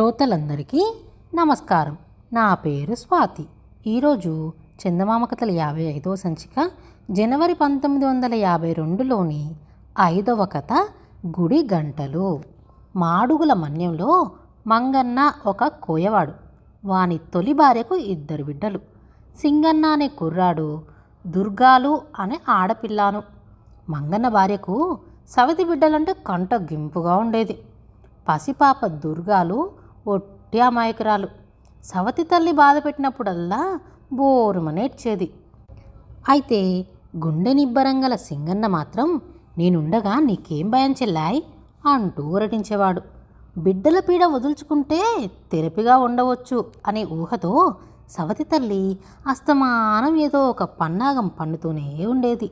శ్రోతలందరికీ నమస్కారం. నా పేరు స్వాతి. ఈరోజు చందమామ కథల యాభై ఐదవ సంచిక జనవరి పంతొమ్మిది వందల యాభై రెండులోని ఐదవ కథ గుడి గంటలు. మాడుగుల మన్యంలో మంగన్న ఒక కోయవాడు. వాని తొలి భార్యకు ఇద్దరు బిడ్డలు. సింగన్న అనే కుర్రాడు దుర్గాలు అనే ఆడపిల్లాను. మంగన్న భార్యకు సవతి బిడ్డలంటే కంట గింపుగా ఉండేది. పసిపాప దుర్గాలు ఒట్టి అమాయకురాలు. సవతి తల్లి బాధ పెట్టినప్పుడల్లా బోరుమనేడ్చేది అయితే గుండె నిబ్బరంగల సింగన్న మాత్రం నేనుండగా నీకేం భయం చెల్లాయ్ అంటూ ఊరటించేవాడు. బిడ్డల పీడ వదులుచుకుంటే తెరపిగా ఉండవచ్చు అనే ఊహతో సవతి తల్లి అస్తమానం ఏదో ఒక పన్నాగం పన్నుతూనే ఉండేది.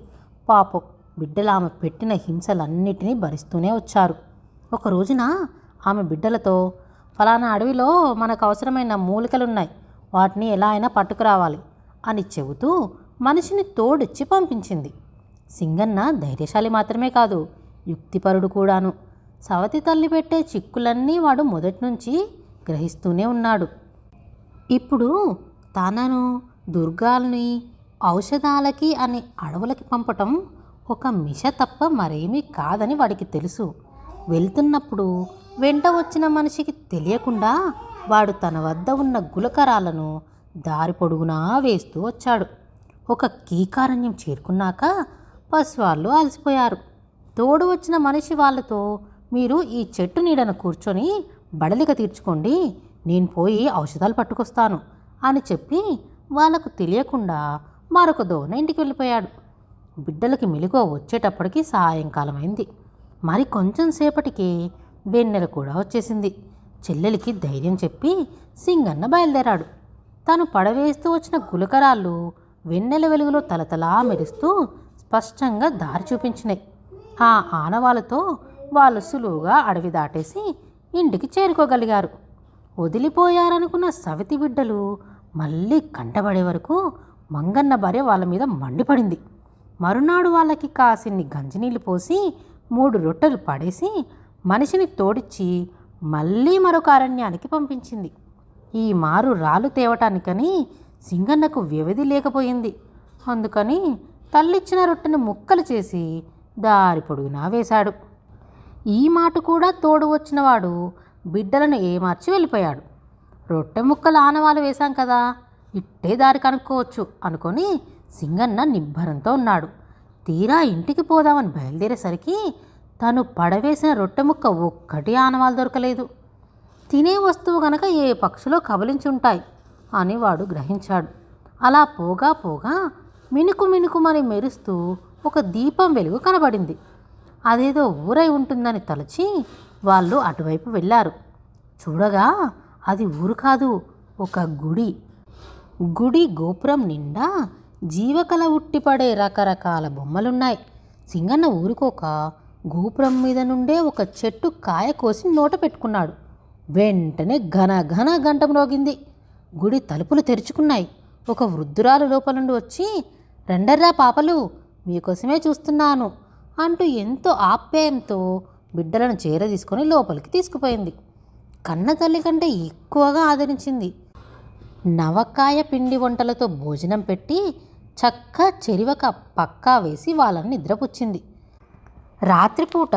పాపం బిడ్డలు ఆమె పెట్టిన హింసలన్నిటినీ భరిస్తూనే వచ్చారు. ఒక రోజున ఆమె బిడ్డలతో ఫలానా అడవిలో మనకు అవసరమైన మూలికలున్నాయి. వాటిని ఎలా అయినా పట్టుకురావాలి అని చెబుతూ మనిషిని తోడిచ్చి పంపించింది. సింగన్న ధైర్యశాలి మాత్రమే కాదు యుక్తిపరుడు కూడాను. సవతి తల్లి పెట్టే చిక్కులన్నీ వాడు మొదటి నుంచి గ్రహిస్తూనే ఉన్నాడు. ఇప్పుడు తనను దుర్గాల్ని ఔషధాలకి అని అడవులకి పంపటం ఒక మిష తప్ప మరేమీ కాదని వాడికి తెలుసు. వెళ్తున్నప్పుడు వెంట వచ్చిన మనిషికి తెలియకుండా వాడు తన వద్ద ఉన్న గులకరాలను దారి పొడుగునా వేస్తూ వచ్చాడు. ఒక కీకారణ్యం చేరుకున్నాక పశువాళ్ళు అలసిపోయారు. తోడు వచ్చిన మనిషి వాళ్ళతో మీరు ఈ చెట్టు నీడన కూర్చొని బడలిక తీర్చుకోండి. నేను పోయి ఔషధాలు పట్టుకొస్తాను అని చెప్పి వాళ్ళకు తెలియకుండా మరొక దోన ఇంటికి వెళ్ళిపోయాడు. బిడ్డలకి మెలుగు వచ్చేటప్పటికి సాయంకాలం అయింది మరి కొంచెం సేపటికి వెన్నెల కూడా వచ్చేసింది. చెల్లెలికి ధైర్యం చెప్పి సింగన్న బయలుదేరాడు. తను పడవేస్తూ వచ్చిన గులకరాళ్ళు వెన్నెల వెలుగులో తలతలా మెరుస్తూ స్పష్టంగా దారి చూపించినాయి. ఆ ఆనవాళ్ళతో వాళ్ళు సులువుగా అడవి దాటేసి ఇంటికి చేరుకోగలిగారు. వదిలిపోయారనుకున్న సవితి బిడ్డలు మళ్ళీ కంటబడే వరకు మంగన్న భార్య వాళ్ళ మీద మండిపడింది. మరునాడు వాళ్ళకి కాసిన్ని గంజినీళ్ళు పోసి మూడు రొట్టెలు పడేసి మనిషిని తోడిచ్చి మళ్ళీ మరొక అరణ్యానికి పంపించింది. ఈ మారు రాళ్ళు తేవటానికని సింగన్నకు వ్యవధి లేకపోయింది. అందుకని తల్లిచ్చిన రొట్టెను ముక్కలు చేసి దారి పొడుగునా వేశాడు. ఈ మాట కూడా తోడు వచ్చినవాడు బిడ్డలను ఏమార్చి వెళ్ళిపోయాడు. రొట్టె ముక్కలు ఆనవాలు వేశాం కదా ఇట్టే దారి కనుక్కోవచ్చు అనుకొని సింగన్న నిబ్బరంతో ఉన్నాడు. తీరా ఇంటికి పోదామని బయలుదేరేసరికి తను పడవేసిన రొట్టె ముక్క ఒక్కటి ఆనవాలు దొరకలేదు. తినే వస్తువు గనక ఏ పక్షులో కబలించుంటాయి అని వాడు గ్రహించాడు. అలా పోగా పోగా మినుకు మినుకుమని మెరుస్తూ ఒక దీపం వెలుగు కనబడింది. అదేదో ఊరై ఉంటుందని తలచి వాళ్ళు అటువైపు వెళ్ళారు. చూడగా అది ఊరు కాదు ఒక గుడి. గుడి గోపురం నిండా జీవకళ ఉట్టిపడే రకరకాల బొమ్మలున్నాయి. సింగన్న ఊరుకోక గోపురం మీద నుండే ఒక చెట్టు కాయ కోసి నోట పెట్టుకున్నాడు. వెంటనే ఘన ఘన గంట మ్రోగింది గుడి తలుపులు తెరుచుకున్నాయి. ఒక వృద్ధురాలు లోపల నుండి వచ్చి రెండర్రా పాపలు మీకోసమే చూస్తున్నాను అంటూ ఎంతో ఆప్యాయంతో బిడ్డలను చేరదీసుకొని లోపలికి తీసుకుపోయింది. కన్న తల్లి కంటే ఎక్కువగా ఆదరించింది. నవకాయ పిండి వంటలతో భోజనం పెట్టి చక్క చెరివక పక్కా వేసి వాళ్ళని నిద్రపుచ్చింది. రాత్రిపూట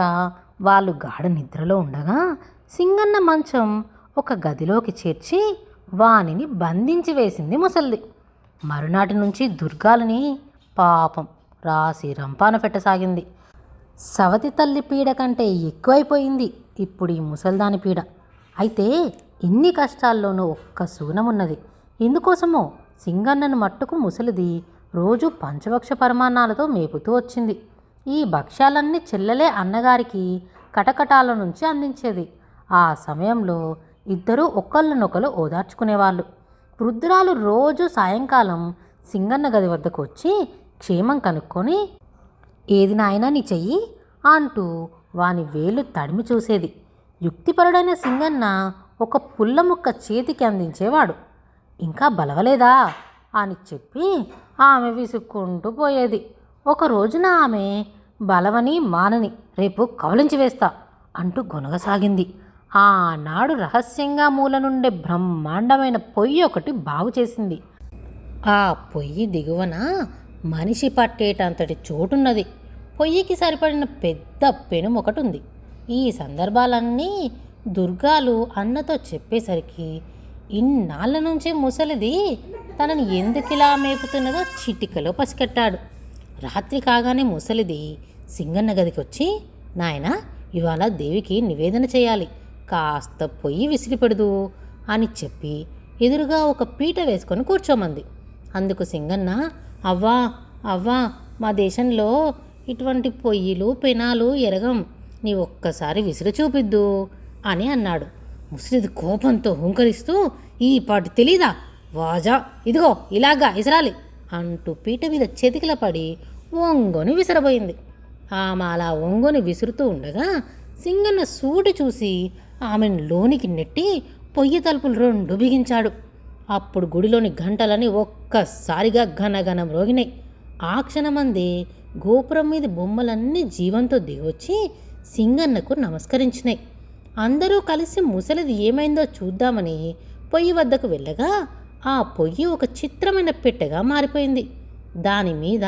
వాళ్ళు గాఢ నిద్రలో ఉండగా సింగన్న మంచం ఒక గదిలోకి చేర్చి వానిని బంధించి వేసింది ముసల్ది. మరునాటి నుంచి దుర్గాలని పాపం రాసి రంపాన పెట్టసాగింది. సవతి తల్లి పీడ కంటే ఎక్కువైపోయింది ఇప్పుడు ఈ ముసల్దాని పీడ. అయితే ఇన్ని కష్టాల్లోనూ ఒక్క సూనమున్నది. ఇందుకోసమో సింగన్నను మట్టుకు ముసలిది రోజు పంచభక్ష పరమాన్నాలతో మేపుతూ వచ్చింది. ఈ భక్ష్యాలన్నీ చెల్లెలే అన్నగారికి కటకటాల నుంచి అందించేది. ఆ సమయంలో ఇద్దరూ ఒకళ్ళనొకరు ఓదార్చుకునేవాళ్ళు. వృద్ధురాలు రోజు సాయంకాలం సింగన్న గది వద్దకు వచ్చి క్షేమం కనుక్కొని ఏది నాయనా నీ చెయ్యి? అంటూ వాని వేలు తడిమి చూసేది. యుక్తిపరుడైన సింగన్న ఒక పుల్ల ముక్క చేతికి అందించేవాడు. ఇంకా బలవలేదా? అని చెప్పి ఆమె విసుక్కుంటూ పోయేది. ఒక రోజున ఆమె బలవని మానని రేపు కవలించి వేస్తా అంటూ గొనగసాగింది. ఆనాడు రహస్యంగా మూల నుండే బ్రహ్మాండమైన పొయ్యి ఒకటి బాగు చేసింది. ఆ పొయ్యి దిగువన మనిషి పట్టేటంతటి చోటున్నది. పొయ్యికి సరిపడిన పెద్ద పెనుము ఒకటి ఉంది. ఈ సందర్భాలన్నీ దుర్గాలు అన్నతో చెప్పేసరికి ఇన్నాళ్ళ నుంచి ముసలిది తనని ఎందుకిలా మేపుతున్నదో చిటికలో పసికట్టాడు. రాత్రి కాగానే ముసలిది సింగన్న గదికి వచ్చి నాయన ఇవాళ దేవికి నివేదన చేయాలి. కాస్త పొయ్యి విసిరిపెడదు అని చెప్పి ఎదురుగా ఒక పీట వేసుకొని కూర్చోమంది. అందుకు సింగన్న అవ్వా అవ్వా మా దేశంలో ఇటువంటి పొయ్యిలు పెనాలు ఎరగం నీ ఒక్కసారి విసిరి చూపిద్దు అని అన్నాడు. ముసిరిది కోపంతో హుంకరిస్తూ ఈ పాటు తెలీదా? వాజా ఇదిగో ఇలాగా ఇసరాలి అంటూ పీట మీద చెతికిల పడి ఒంగొని విసిరబోయింది. ఆమె అలా ఒంగొని విసురుతూ ఉండగా సింగన్న సూటి చూసి ఆమెను లోనికి నెట్టి పొయ్యి తలుపులు రెండు బిగించాడు. అప్పుడు గుడిలోని గంటలని ఒక్కసారిగా ఘనఘనం రోగినాయి ఆ క్షణమంది గోపురం మీద బొమ్మలన్నీ జీవంతో దిగొచ్చి సింగన్నకు నమస్కరించినాయి. అందరూ కలిసి ముసలిది ఏమైందో చూద్దామని పొయ్యి వద్దకు వెళ్ళగా ఆ పొయ్యి ఒక చిత్రమైన పెట్టెగా మారిపోయింది. దాని మీద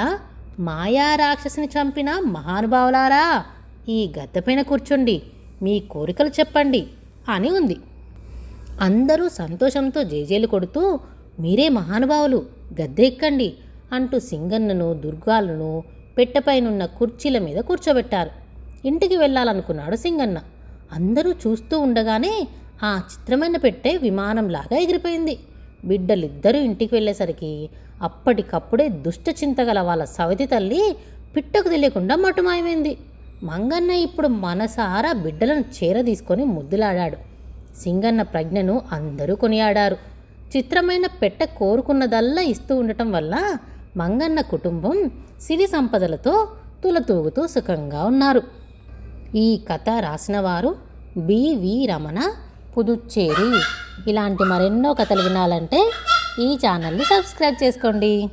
మాయా రాక్షసిని చంపిన మహానుభావులారా ఈ గద్దపైన కూర్చోండి మీ కోరికలు చెప్పండి అని ఉంది. అందరూ సంతోషంతో జేజేలు కొడుతూ మీరే మహానుభావులు గద్దె ఎక్కండి అంటూ సింగన్నను దుర్గాలను పెట్టెపైనున్న కుర్చీల మీద కూర్చోబెట్టారు. ఇంటికి వెళ్ళాలనుకున్నాడు సింగన్న. అందరూ చూస్తూ ఉండగానే ఆ చిత్రమైన పెట్టె విమానంలాగా ఎగిరిపోయింది. బిడ్డలిద్దరూ ఇంటికి వెళ్ళేసరికి అప్పటికప్పుడే దుష్టచింతగల వాళ్ళ సవతి తల్లి పిట్టకు తెలియకుండా మటుమాయమైంది. మంగన్న ఇప్పుడు మనసారా బిడ్డలను చేర తీసుకొని ముద్దులాడాడు. సింగన్న ప్రజ్ఞను అందరూ కొనియాడారు. చిత్రమైన పెట్ట కోరుకున్నదల్లా ఇస్తూ ఉండటం వల్ల మంగన్న కుటుంబం సిరి సంపదలతో తులతూగుతూ సుఖంగా ఉన్నారు. ఈ కథ రాసినవారు బివి రమణ పుదుచ్చేరి. ఇలాంటి మరెన్నో కథలు వినాలంటే ఈ ఛానల్ని సబ్స్క్రైబ్ చేసుకోండి.